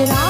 मेरा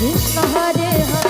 কৃষ্ণ হরে হরে।